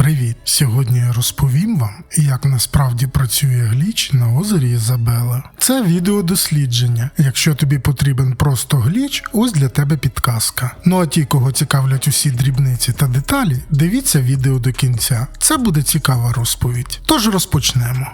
Привіт! Сьогодні я розповім вам, як насправді працює гліч на озері Ізабела. Це відео дослідження. Якщо тобі потрібен просто гліч, ось для тебе підказка. Ну а ті, кого цікавлять усі дрібниці та деталі, дивіться відео до кінця. Це буде цікава розповідь. Тож розпочнемо.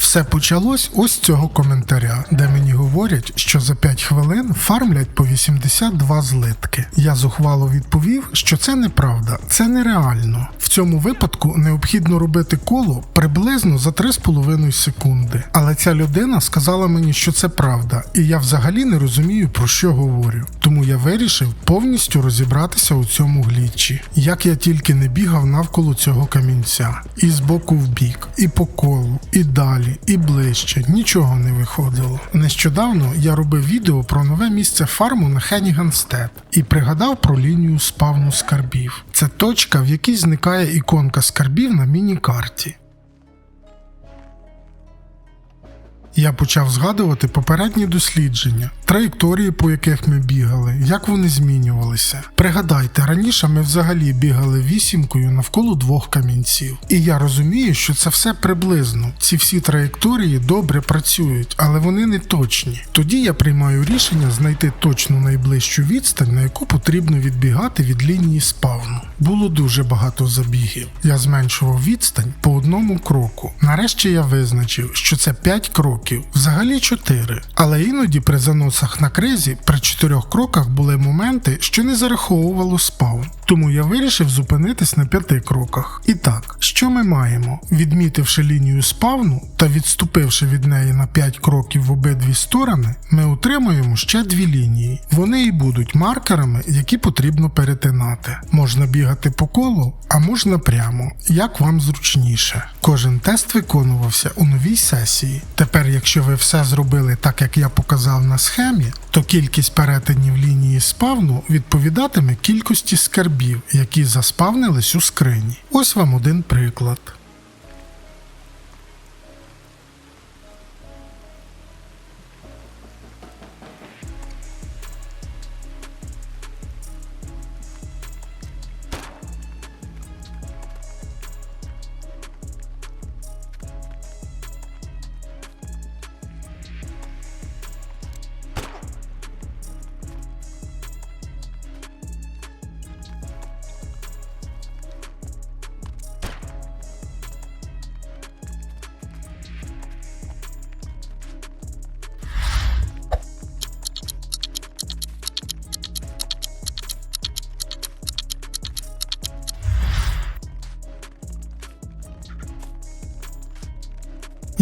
Все почалось ось з цього коментаря, де мені говорять, що за 5 хвилин фармлять по 82 злитки. Я зухвало відповів, що це неправда, це нереально. В цьому випадку необхідно робити коло приблизно за 3,5 секунди. Але ця людина сказала мені, що це правда, і я взагалі не розумію про що говорю. Тому я вирішив повністю розібратися у цьому глічі. Як я тільки не бігав навколо цього камінця, і з боку в бік, і по колу, і далі, і ближче, нічого не виходило. Нещодавно я робив відео про нове місце фарму на Хенніганстед і пригадав про лінію спавну скарбів. Це точка, в якій зникає іконка скарбів на міні-карті. Я почав згадувати попередні дослідження, траєкторії, по яких ми бігали, як вони змінювалися. Пригадайте, раніше ми взагалі бігали вісімкою навколо двох камінців. І я розумію, що це все приблизно. Ці всі траєкторії добре працюють, але вони не точні. Тоді я приймаю рішення знайти точну найближчу відстань, на яку потрібно відбігати від лінії спавну. Було дуже багато забігів. Я зменшував відстань по одному кроку. Нарешті я визначив, що це 5 кроків, взагалі 4. Але іноді при заносах на кризі при 4 кроках були моменти, що не зараховувало спаун. Тому я вирішив зупинитись на 5 кроках. І так, що ми маємо? Відмітивши лінію спавну та відступивши від неї на 5 кроків в обидві сторони, ми отримуємо ще дві лінії. Вони і будуть маркерами, які потрібно перетинати. Можна бігати по колу, а можна прямо, як вам зручніше. Кожен тест виконувався у новій сесії. Тепер, якщо ви все зробили так, як я показав на схемі, то кількість перетинів лінії спавну відповідатиме кількості скарбів, які заспавнились у скрині. Ось вам один приклад.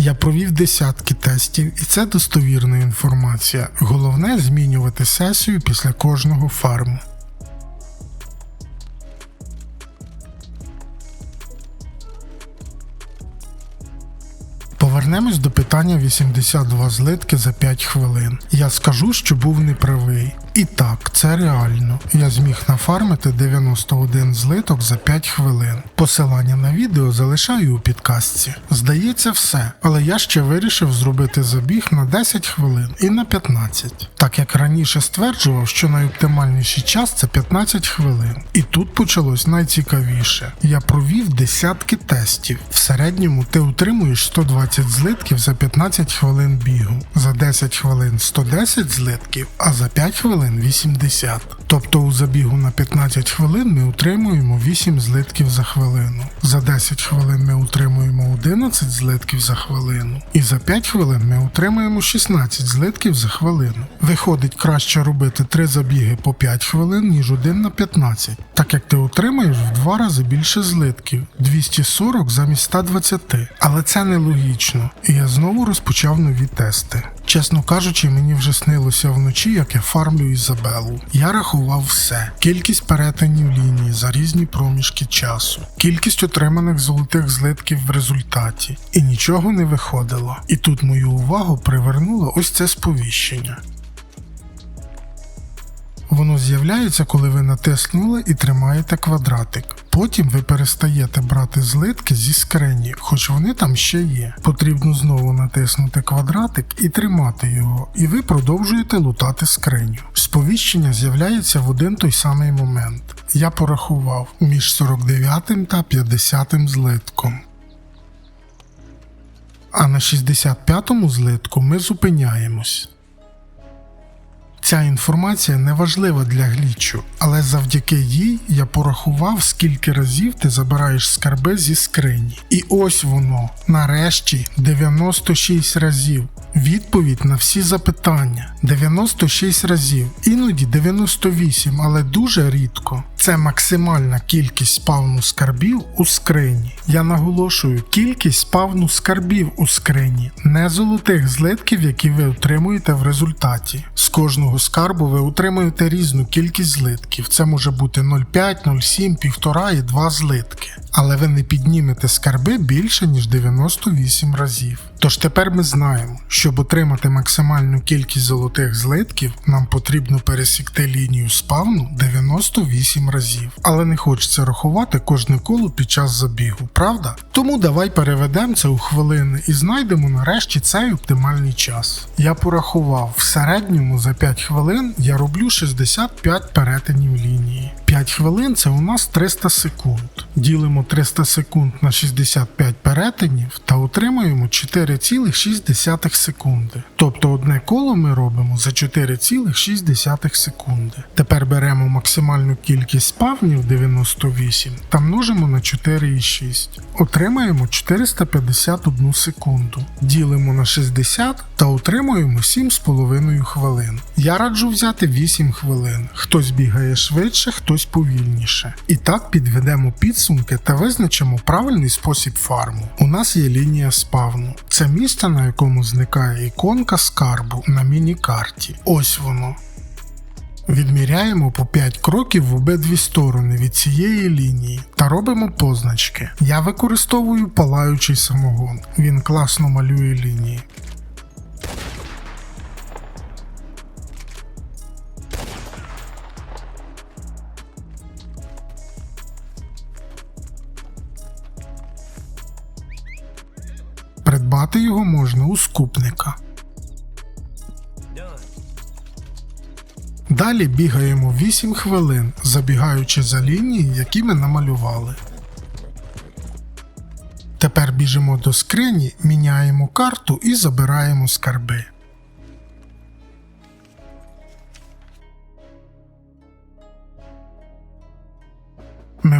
Я провів десятки тестів, і це достовірна інформація. Головне змінювати сесію після кожного фарму. Повернемось до питання 82 злитки за 5 хвилин. Я скажу, що був неправий. І так, це реально. Я зміг нафармити 91 злиток за 5 хвилин. Посилання на відео залишаю у підказці. Здається, все, але я ще вирішив зробити забіг на 10 хвилин і на 15. Так як раніше стверджував, що найоптимальніший час це 15 хвилин. І тут почалось найцікавіше. Я провів десятки тестів. В середньому ти утримуєш 120 злитків за 15 хвилин бігу, за 10 хвилин 110 злитків, а за 5 хвилин 80. Тобто у забігу на 15 хвилин ми утримуємо 8 злитків за хвилину. За 10 хвилин ми утримуємо 11 злитків за хвилину. І за 5 хвилин ми утримуємо 16 злитків за хвилину. Виходить краще робити 3 забіги по 5 хвилин, ніж один на 15, так як ти отримаєш в 2 рази більше злитків 240 замість 120. Але це нелогічно, і я знову розпочав нові тести. Чесно кажучи, мені вже снилося вночі, як я фармлю Ізабелу. Я рахував все: кількість перетинів лінії за різні проміжки часу, кількість отриманих золотих злитків в результаті, і нічого не виходило. І тут мою увагу привернуло ось це сповіщення. Воно з'являється, коли ви натиснули і тримаєте квадратик. Потім ви перестаєте брати злитки зі скрині, хоч вони там ще є. Потрібно знову натиснути квадратик і тримати його, і ви продовжуєте лутати скриню. Сповіщення з'являється в один той самий момент. Я порахував між 49 та 50 злитком. А на 65-му злитку ми зупиняємось. Ця інформація не важлива для глічу, але завдяки їй я порахував, скільки разів ти забираєш скарби зі скрині. І ось воно, нарешті, 96 разів. Відповідь на всі запитання 96 разів, іноді 98, але дуже рідко. Це максимальна кількість спавну скарбів у скрині. Я наголошую, кількість спавну скарбів у скрині, не золотих злитків, які ви отримуєте в результаті. З кожного скарбу ви отримуєте різну кількість злитків. Це може бути 0,5, 0,7, 1,5 і 2 злитки. Але ви не піднімете скарби більше ніж 98 разів. Тож тепер ми знаємо, щоб отримати максимальну кількість золотих злитків, нам потрібно пересікти лінію спавну 98 разів. Але не хочеться рахувати кожне коло під час забігу, правда? Тому давай переведемо це у хвилини і знайдемо нарешті цей оптимальний час. Я порахував, в середньому за 5 хвилин я роблю 65 перетинів лінії. 5 хвилин це у нас 300 секунд. Ділимо 300 секунд на 65 перетинів та отримуємо 4,6 секунди. Тобто одне коло ми робимо за 4,6 секунди. Тепер беремо максимальну кількість спавнів 98 та множимо на 4,6. Отримаємо 451 секунду. Ділимо на 60 та отримуємо 7,5 хвилин. Я раджу взяти 8 хвилин. Хтось бігає швидше, хтось повільніше. І так підведемо підсумки та визначимо правильний спосіб фарму. У нас є лінія спавну. Це місце, на якому зникає іконка скарбу на міні-карті. Ось воно. Відміряємо по 5 кроків в обидві сторони від цієї лінії та робимо позначки. Я використовую палаючий самогон. Він класно малює лінії. Придбати його можна у скупника. Далі бігаємо 8 хвилин, забігаючи за лінії, які ми намалювали. Тепер біжимо до скрині, міняємо карту і забираємо скарби.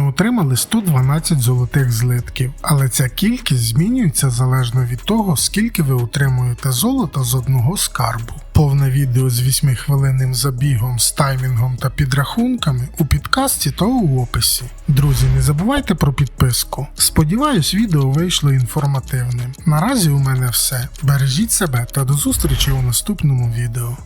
Отримали 112 золотих злитків, але ця кількість змінюється залежно від того, скільки ви отримуєте золота з одного скарбу. Повне відео з 8-хвилинним забігом, з таймінгом та підрахунками у підкасті та у описі. Друзі, не забувайте про підписку. Сподіваюсь, відео вийшло інформативним. Наразі у мене все. Бережіть себе та до зустрічі у наступному відео.